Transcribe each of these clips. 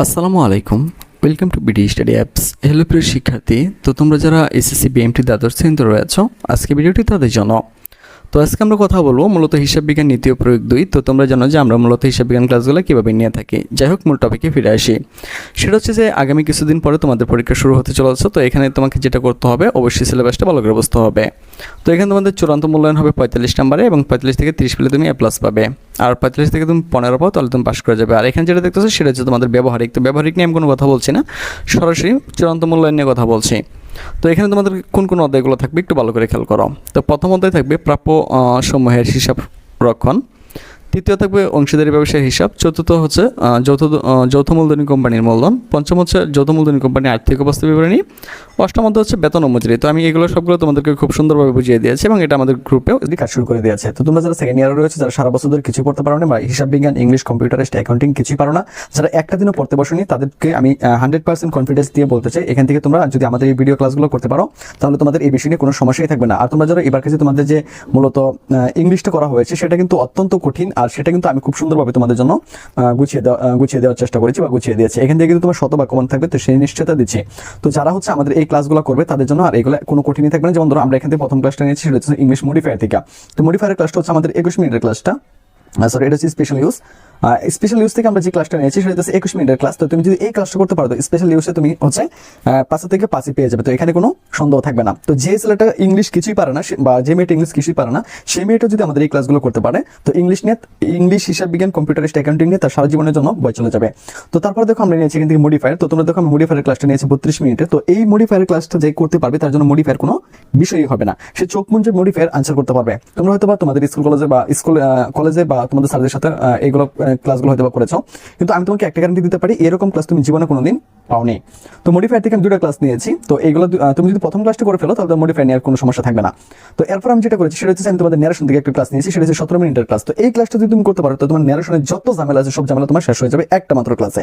আসসালামু আলাইকুম। Welcome to BD study apps hello প্রিয় শিক্ষার্থী। তো তোমরা যারা এসএসসি বিএমটি দ্বাদশ শ্রেণীতে রয়েছ, আজকে ভিডিওটি তাদের জন্য। তো আজকে আমরা কথা বলব মূলত হিসাব বিজ্ঞান নীতি ও প্রয়োগ দুই। তো তোমরা জানো যে আমরা মূলত হিসাব বিজ্ঞান ক্লাসগুলো কীভাবে নিয়ে থাকি। যাই হোক, মূল টপিকে ফিরে আসি। সেটা হচ্ছে যে আগামী কিছুদিন পরে তোমাদের পরীক্ষা শুরু হতে চলেছে। তো এখানে তোমাকে যেটা করতে হবে, অবশ্যই সিলেবাসটা ভালো করে বুঝতে হবে। তো এখানে তোমাদের চূড়ান্ত মূল্যায়ন হবে পঁয়তাল্লিশ নাম্বারে এবং পঁয়তাল্লিশ থেকে তিরিশ পেলে তুমি এ প্লাস পাবে। আর পঁয়তাল্লিশ থেকে তুমি পনেরো পাও, তাহলে তুমি পাস করে যাবে। আর এখানে যেটা দেখতেছো, সেটা হচ্ছে তোমাদের ব্যবহারিক। তো ব্যবহারিক নিয়ে আমি কোনো কথা বলছি না। সরাসরি চূড়ান্ত মূল্যায়ন নিয়ে কথা বলছি। তো এখানে তোমাদের কোন কোন অধ্যায়গুলো থাকবে একটু ভালো করে খেয়াল করো। তো প্রথম অধ্যায় থাকবে প্রাপ্য সমূহের হিসাব রক্ষণ। তৃতীয় থাকবে অংশীদারি ব্যবসায়ের হিসাব। চতুর্থ হচ্ছে যৌথ যৌথ মূলধনী কোম্পানির মূলধন। পঞ্চম হচ্ছে যৌথ মূলধনী কোম্পানির আর্থিক অবস্থা বিবরণী। অষ্টম অধ্যায় হচ্ছে বেতন ও মজুরি। তো আমি এগুলো সবগুলো তোমাদেরকে খুব সুন্দরভাবে বুঝিয়ে দিয়েছি এবং এটা আমাদের গ্রুপেও কাজ শুরু করে দিয়েছে। তো তোমরা যারা সেকেন্ড ইয়ারে রয়েছে, যারা সারা বছর ধরে কিছু পড়তে পারো না বা হিসাব বিজ্ঞান ইংলিশ কম্পিউটারিস্ট অ্যাকাউন্টিং কিছুই পারো না, যারা একটা দিনও পড়তে বসনি, তাদেরকে আমি হান্ড্রেড পার্সেন্ট কনফিডেন্স দিয়ে বলতে চাই, এখান থেকে তোমরা যদি আমাদের এই ভিডিও ক্লাসগুলো করতে পারো, তাহলে তোমাদের এই বিষয় নিয়ে কোনো সমস্যাই থাকবে না। আর তোমরা যারা এবার কাছে তোমাদের যে মূলত ইংলিশটা করা হয়েছে, সেটা কিন্তু অত্যন্ত কঠিন আর সেটা কিন্তু আমি খুব সুন্দরভাবে তোমাদের জন্য গুছিয়ে দেওয়া গুছিয়ে দেওয়ার চেষ্টা করেছি বা গুছিয়ে দিয়েছি। এখান থেকে কিন্তু তোমার শতভাগ কমন থাকবে, তো সেই নিশ্চয়তা দিচ্ছে। তো যারা হচ্ছে আমাদের এই ক্লাসগুলো করবে, তাদের জন্য আর এগুলো কোনো কঠিনই থাকবে না। যেমন ধরো, আমরা এখান থেকে প্রথম ক্লাসটা নিয়েছি, সেটা হচ্ছে ইংলিশ মডিফায়ার থেকে তো মডিফায়ার ক্লাসটা হচ্ছে আমাদের একুশ মিনিটের ক্লাসটা সরি এটা হচ্ছে স্পেশাল ইউজ স্পেশাল ইউজ থেকে আমরা যে ক্লাসটা নিয়েছি সেটা হচ্ছে একুশ মিনিটের ক্লাস তো তুমি যদি এই ক্লাসটা করতে পারো স্পেশাল ইউজে তুমি হচ্ছে আহ, পাঁচে থেকে পাঁচই পেয়ে যাবে। তো এখানে কোনো সন্দেহ থাকবে না। তো যে ছেলেটা ইংলিশ কিছুই পারে না বা যে মেয়েটা ইংলিশ কিছুই পারে না সেই মেয়েটা যদি আমাদের এই ক্লাসগুলো করতে পারে তো ইংলিশ নিয়ে ইংলিশ হিসাব বিজ্ঞান কম্পিউটারিস্ট অ্যাকাউন্টিং নিয়ে তার সারা জীবনের জন্য বই চলে যাবে। তো তারপর দেখো আমরা নিয়েছি থেকে মডিফায়ার তো তোমরা দেখো আমি মডিফায়ার ক্লাসটা নিয়েছি বত্রিশ মিনিটে। তো এই মডিফায়ার ক্লাসটা যে করতে পারবে তার জন্য মডিফায়ার কোনো বিষয়ই হবে না। সে চোখ মুঞ্জে মডিফায়ার আনসার করতে পারবে। তোমরা হয়তো বা তোমাদের স্কুল কলেজে বা স্কুল কলেজে বা তোমাদের স্যারদের সাথে আহ, এইগুলো ক্লাসগুলো হয়তো বা করেছ কিন্তু আমি তোমাকে একটা গ্যারান্টি দিতে পারি, এরকম ক্লাস তুমি জীবনে কোনোদিন পাওনি। তো মডিফায়ার থেকে আমি দুটা ক্লাস নিয়েছি। তো এইগুলো তুমি যদি প্রথম ক্লাসটা করে ফেলো, তাহলে মডিফায়ার নেওয়ার কোনো সমস্যা থাকবে না। তো এরপর আমি যেটা করেছি, সেটা হচ্ছে আমি তোমাদের ন্যারেশন থেকে একটা ক্লাস নিয়েছি, সেটা হচ্ছে সতেরো মিনিটের ক্লাস তো এই ক্লাসটা যদি তুমি করতে পারো, তো তোমার ন্যারেশনের যত ঝামেলা আছে, সব ঝামেলা তোমার শেষ হয়ে যাবে একটা মাত্র ক্লাসে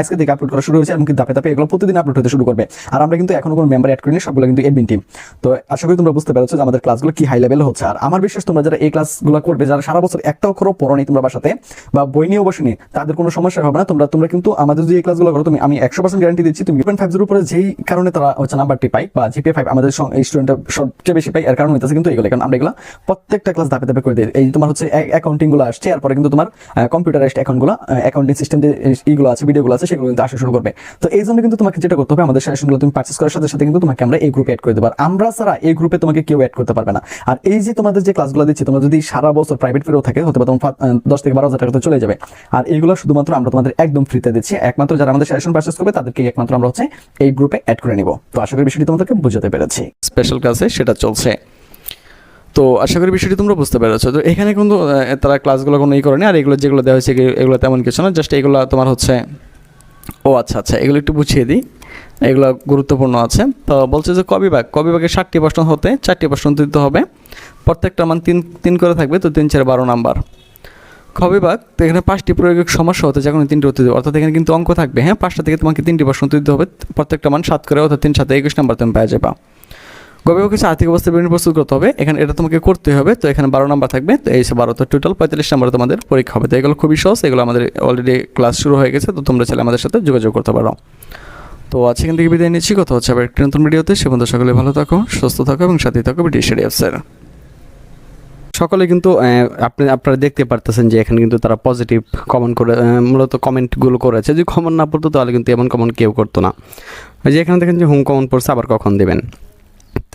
আজকে থেকে আপলোড করা শুরু হয়েছে এমনকি ধাপে ধাপে এগুলো প্রতিদিন আপলোড হতে শুরু করবে। আর আমরা কিন্তু এখনও কোনো মেম্বার অ্যাড করিনি, সবগুলো কিন্তু এডমিন টিম তো আশা করি তোমরা বুঝতে পেরেছ যে আমাদের ক্লাসগুলো কি হাই লেভেল হচ্ছে। আর আমার বিশ্বাস তোমরা যারা এই ক্লাসগুলো করবে, যারা সারা বছর একটা অক্ষরও পড়নি তোমরা বাসাতে বা বই নিয়েও বসেনি তাদের কোনো সমস্যা হবে না। তোমরা তোমরা কিন্তু আমাদের যদি এই ক্লাসগুলো করো, তুমি, আমি একশো পার্সেন্ট গ্যারান্টি দিচ্ছি, তুমি পয়েন্ট ফাইভ উপরে যেই কারণে তারা হচ্ছে নাম্বারটি পাই বা জিপে ফাইভ আমাদের স্টুডেন্ট সবচেয়ে বেশি পাই এর কারণ হইতেছে কিন্তু এগুলো। কারণ আমরা এগুলো প্রত্যেকটা ক্লাস ধাপে ধাপে করে দিই। এই তোমার হচ্ছে অ্যাকাউন্টিংগুলো আসছে, এরপরে কিন্তু তোমার কম্পিউটারাইজড অ্যাকাউন্টগুলো অ্যাকাউন্টিং সিস্টেম যে এইগুলো আছে ভিডিওগুলো আছে সেগুলো কিন্তু আসা শুরু করবে। তো এই জন্য কিন্তু তোমাকে যেটা করতে হবে, আমাদের সেশনগুলো তুমি পার্চেস করার সাথে সাথে কিন্তু তোমাকে আমরা এই গ্রুপে অ্যাড করে দেবো। আমরা ছাড়া এই গ্রুপে তোমাকে কেউ অ্যাড করতে পারবে না। আর এই যে তোমাদের যে ক্লাসগুলো দিচ্ছি, তোমরা যদি সারা বছর প্রাইভেট ফিরেও থাকে হতে পারে তোমার দশ থেকে বারো হাজার টাকা চলে যাবে। আর এইগুলো শুধুমাত্র আমরা তোমাদের একদম ফ্রিতে দিচ্ছি। একমাত্র যারা আমাদের সেশন পার্চেস করবে, তাদেরকে একমাত্র আমরা হচ্ছে এই গ্রুপে অ্যাড করে নিব। তো আশা করি বিষয়টি তোমাদেরকে বুঝাতে পেরেছি। স্পেশাল ক্লাসে সেটা চলছে। তো আশা করি বিষয়টি তোমরা বুঝতে পেরেছ। তো এখানে কিন্তু তারা ক্লাসগুলো কোনো ই করেনি। আর এগুলো যেগুলো দেওয়া হয়েছে, এগুলো তেমন কিছু না। জাস্ট এগুলো তোমার হচ্ছে ও আচ্ছা আচ্ছা এগুলো একটু বুঝিয়ে দিই। এগুলো গুরুত্বপূর্ণ আছে। তো বলছে যে কবিভাগ, কবিভাগে ষাটটি প্রশ্ন হতে চারটি প্রশ্ন দিতে হবে। প্রত্যেকটা মান তিন তিন করে থাকবে, তো তিন চার বারো নাম্বার। খবিভাগ তো এখানে পাঁচটি প্রয়োগিক সমস্যা হতে যে কোনো তিনটি উত্তর দেবে অর্থাৎ এখানে কিন্তু অঙ্ক থাকবে হ্যাঁ? পাঁচটা থেকে তোমাকে তিনটি প্রশ্ন দিতে হবে। প্রত্যেকটা মান সাত করে, অর্থাৎ তিন সাথে একুশ নাম্বার তুমি পাওয়া যাবা। গবেষক আর্থিক অবস্থা বিভিন্ন প্রস্তুত করতে হবে। এখানে এটা তোমাকে করতে হবে। তো এখানে বারো নাম্বার থাকবে। তো এই বারো তো টোটাল পঁয়তাল্লিশ নাম্বার তোমাদের পরীক্ষা হবে। তো এগুলো খুবই সহজ। এগুলো আমাদের অলরেডি ক্লাস শুরু হয়ে গেছে। তো তোমরা চাইলে আমাদের সাথে যোগাযোগ করতে পারো। তো আজ এখান থেকে বিদায় নিচ্ছি। কথা হচ্ছে আবার একটি নতুন ভিডিওতে। সে পর্যন্ত সকলে ভালো থাকো, সুস্থ থাকো এবং সাথে থাকো ব্রিটিশ রেডিয়াসের সকলে কিন্তু আপনি, আপনারা দেখতে পারতেছেন যে এখানে কিন্তু তারা পজিটিভ কমেন্ট করে মূলত কমেন্টগুলো করেছে। যদি কমেন্ট না পড়তো তাহলে কিন্তু এমন কমেন্ট কেউ করতো না। যে এখানে দেখেন যে হোম কমেন্ট পড়ছে, আবার কখন দেবেন?